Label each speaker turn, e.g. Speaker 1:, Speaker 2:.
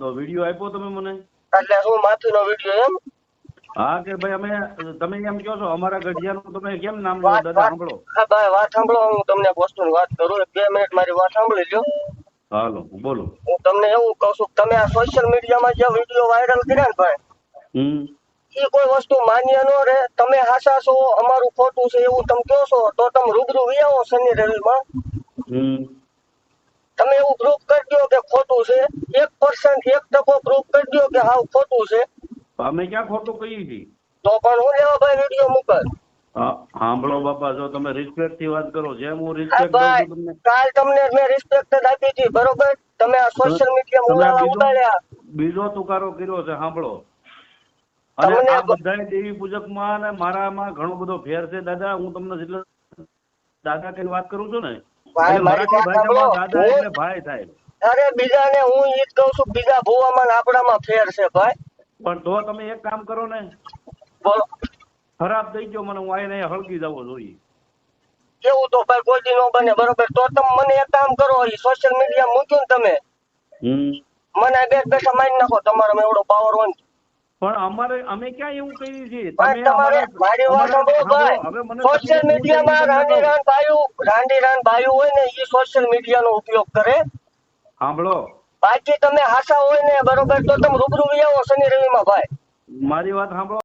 Speaker 1: તો વીડિયો આપ્યો તમે મને?
Speaker 2: એટલે શું માફીનો વીડિયો એમ?
Speaker 1: હા કે ભાઈ અમે તમે એમ કહો છો અમારા ગઢિયાનું તમે કેમ નામ લો દાદા સાંભળો.
Speaker 2: હા ભાઈ વાત સાંભળો હું તમને વસ્તુ વસ્તુની વાત કરું બે મિનિટ મારી વાત સાંભળી લ્યો.
Speaker 1: હાલો બોલો.
Speaker 2: હું તમને એવું કહું છું તમે આ સોશિયલ મીડિયામાં જે વીડિયો વાયરલ કર્યા ને ભાઈ
Speaker 1: હમ.
Speaker 2: એ કોઈ વસ્તુ માન્ય ન રહે. તમે હાસા છો અમારું ખોટું છે એવું તમે કહો છો તો તમે રૂબરૂ વિયાવો શનિ રવિમાં.
Speaker 1: હમ.
Speaker 2: તમે એવું પ્રૂફ દો કે ખોટું છે? એક પર્સન્ટ એક ટકો પ્રૂફ કરી દો કે હાવ ખોટું છે.
Speaker 1: અમે ક્યાં ખોટું કહ્યું છે
Speaker 2: તો પણ હું લેવા ભાઈ વીડિયો મૂકત
Speaker 1: સાંભળો બાપા જો તમે રિસ્પેક્ટથી વાત કરો જેમ હું રિસ્પેક્ટ કરું તમને.
Speaker 2: કાલ તમને મેં રિસ્પેક્ટ જ આપી હતી બરોબર? તમે આ સોશિયલ મીડિયા મુલાવા ઉડાડ્યા.
Speaker 1: બીજો તુકારો કર્યો છે સાંભળો. અને આ બધા દેવી પૂજકમાં અને મારામાં ઘણો બધો ફેર છે દાદા હું તમને જેટલો દાદા કઈ વાત કરું છું ને?
Speaker 2: ભાઈ.
Speaker 1: ભાષામાં દાદા એટલે ભાઈ થાય.
Speaker 2: અરે બીજાને હું ઈ જ કહું છું બીજા ભુવામાં ને આપણામાં ફેર છે ભાઈ.
Speaker 1: પણ તો તમે એક કામ કરો ને
Speaker 2: બોલો.
Speaker 1: ખરાબ થઈ ગયો મને હું આઈને અહીંયા હળગી જવો જોઈએ
Speaker 2: એવું તો ભાઈ કોઈ દી ન બને બરોબર? તો તમે મને એક કામ કરો ઈ સોશિયલ મીડિયા મૂક્યું ને તમે. મને બે બેઠા મારી નાખો તમારો એવડો પાવર હોય
Speaker 1: પણ અમારે અમે ક્યાં એવું છીએ
Speaker 2: ભાઈ
Speaker 1: તમે
Speaker 2: તમારે મારી વાત સાંભળો ભાઈ. સોશિયલ મીડિયામાં રાંડી રાન બાયું રાંડી રાન બાયું હોય ને એ સોશિયલ મીડિયાનો ઉપયોગ કરે.
Speaker 1: સાંભળો.
Speaker 2: બાકી તમે હાસા હોય ને બરોબર તો તમે રૂબરૂ આવો શનિ રવિમાં ભાઈ.
Speaker 1: મારી વાત સાંભળો.